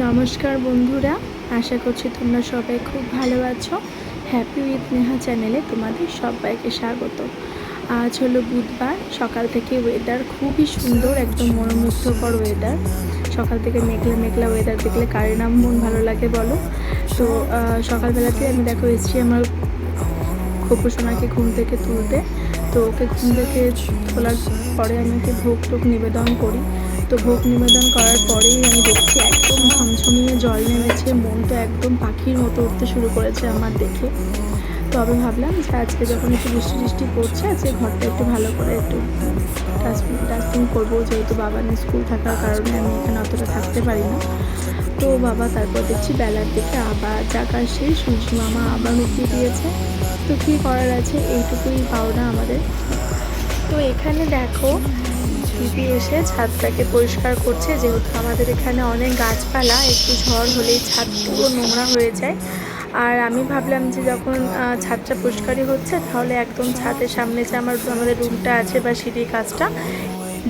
নমস্কার বন্ধুরা, আশা করছি তোমরা সবাই খুব ভালো আছো। হ্যাপি উইথ নেহা চ্যানেলে তোমাদের সবাইকে স্বাগত। আজ হলো বুধবার, সকাল থেকে ওয়েদার খুবই সুন্দর, একদম মনোমুগ্ধকর ওয়েদার সকাল থেকে মেঘলা মেঘলা ওয়েদার দেখলে কারের নাম মন ভালো লাগে বলো। তো সকালবেলাতে আমি দেখো এসেছি আমার খোপু সোনাকে ঘুম থেকে তুলতে। তো ওকে ঘুম থেকে তোলার পরে আমি ওকে ভোগ টোক নিবেদন করি। তো ভোগ নিবেদন করার পরেই আমি দেখছি একদম ঝমঝমিয়ে জল নেমেছে মন তো একদম পাখির মতো উঠতে শুরু করেছে আমার দেখে। তো আমি ভাবলাম যে আজকে যখন একটু বৃষ্টি বৃষ্টি পড়ছে, আজকে ঘরটা একটু ভালো করে একটু ডাস্টবিন ডাস্টিং করব। যেহেতু বাবানের স্কুল থাকার কারণে আমি এখানে অতটা থাকতে পারি না। তো বাবা তারপর দেখছি বেলার দিকে আবার জাগা সেই সূর্যি মামা আবার উঠিয়ে দিয়েছে। তো কী করার আছে? এইটুকুই পাওনা আমাদের। তো এখানে দেখো দিদি এসে ছাদটাকে পরিষ্কার করছে। যেহেতু আমাদের এখানে অনেক গাছপালা, একটু ঝড় হলেই ছাদ পুরো নোংরা হয়ে যায়। আর আমি ভাবলাম যে যখন ছাদটা পরিষ্কারই হচ্ছে, তাহলে একদম ছাদের সামনে যে আমার, আমাদের রুমটা আছে বা সিঁড়ির কাজটা,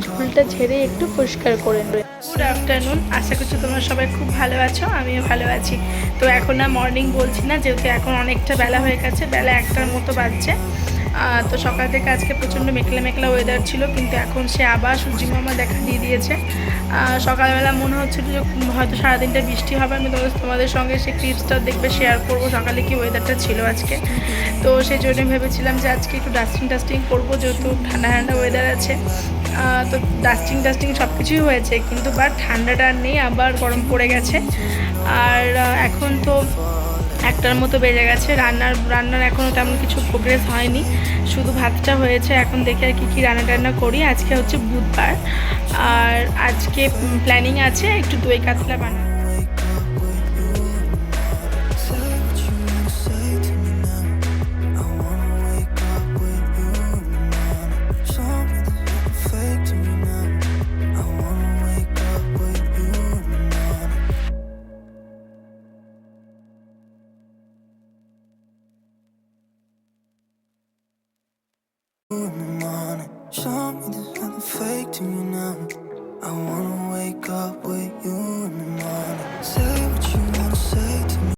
ঝুলটা ঝেড়ে একটু পরিষ্কার করে নেবে। গুড আফটারনুন আশা করছি তোমরা সবাই খুব ভালো আছো, আমিও ভালো আছি। তো এখন আর মর্নিং বলছি না, যেহেতু এখন অনেকটা বেলা হয়ে গেছে, বেলা একটার মতো বাজছে। তো সকাল থেকে আজকে প্রচণ্ড মেঘলা মেঘলা ওয়েদার ছিল, কিন্তু এখন সে আবার সূর্যি মামা দেখা দিয়ে দিয়েছে। সকালবেলা মনে হচ্ছিল যে হয়তো সারাদিনটা বৃষ্টি হবে, আমি তোমাদের তোমাদের সঙ্গে সে ক্লিপসটা দেখবে শেয়ার করব সকালে কি ওয়েদারটা ছিল আজকে। তো সেই জন্য ভেবেছিলাম যে আজকে একটু ডাস্টিং টাস্টিং করব, যেহেতু ঠান্ডা ঠান্ডা ওয়েদার আছে। তো ডাস্টিং টাস্টিং সব কিছুই হয়েছে, কিন্তু বাট ঠান্ডাটা আর নেই, আবার গরম পড়ে গেছে। আর এখন তো একটার মতো বেজে গেছে। রান্নার রান্নার এখনও তেমন কিছু প্রোগ্রেস হয়নি। শুধু ভাতটা হয়েছে, এখন দেখে আর কি, কী রান্না টান্না করি। আজকে হচ্ছে বুধবার। আর আজকে প্ল্যানিং আছে একটু দই কাতলা বানানো in the morning. Show me there's nothing fake to me now. I wanna wake up with you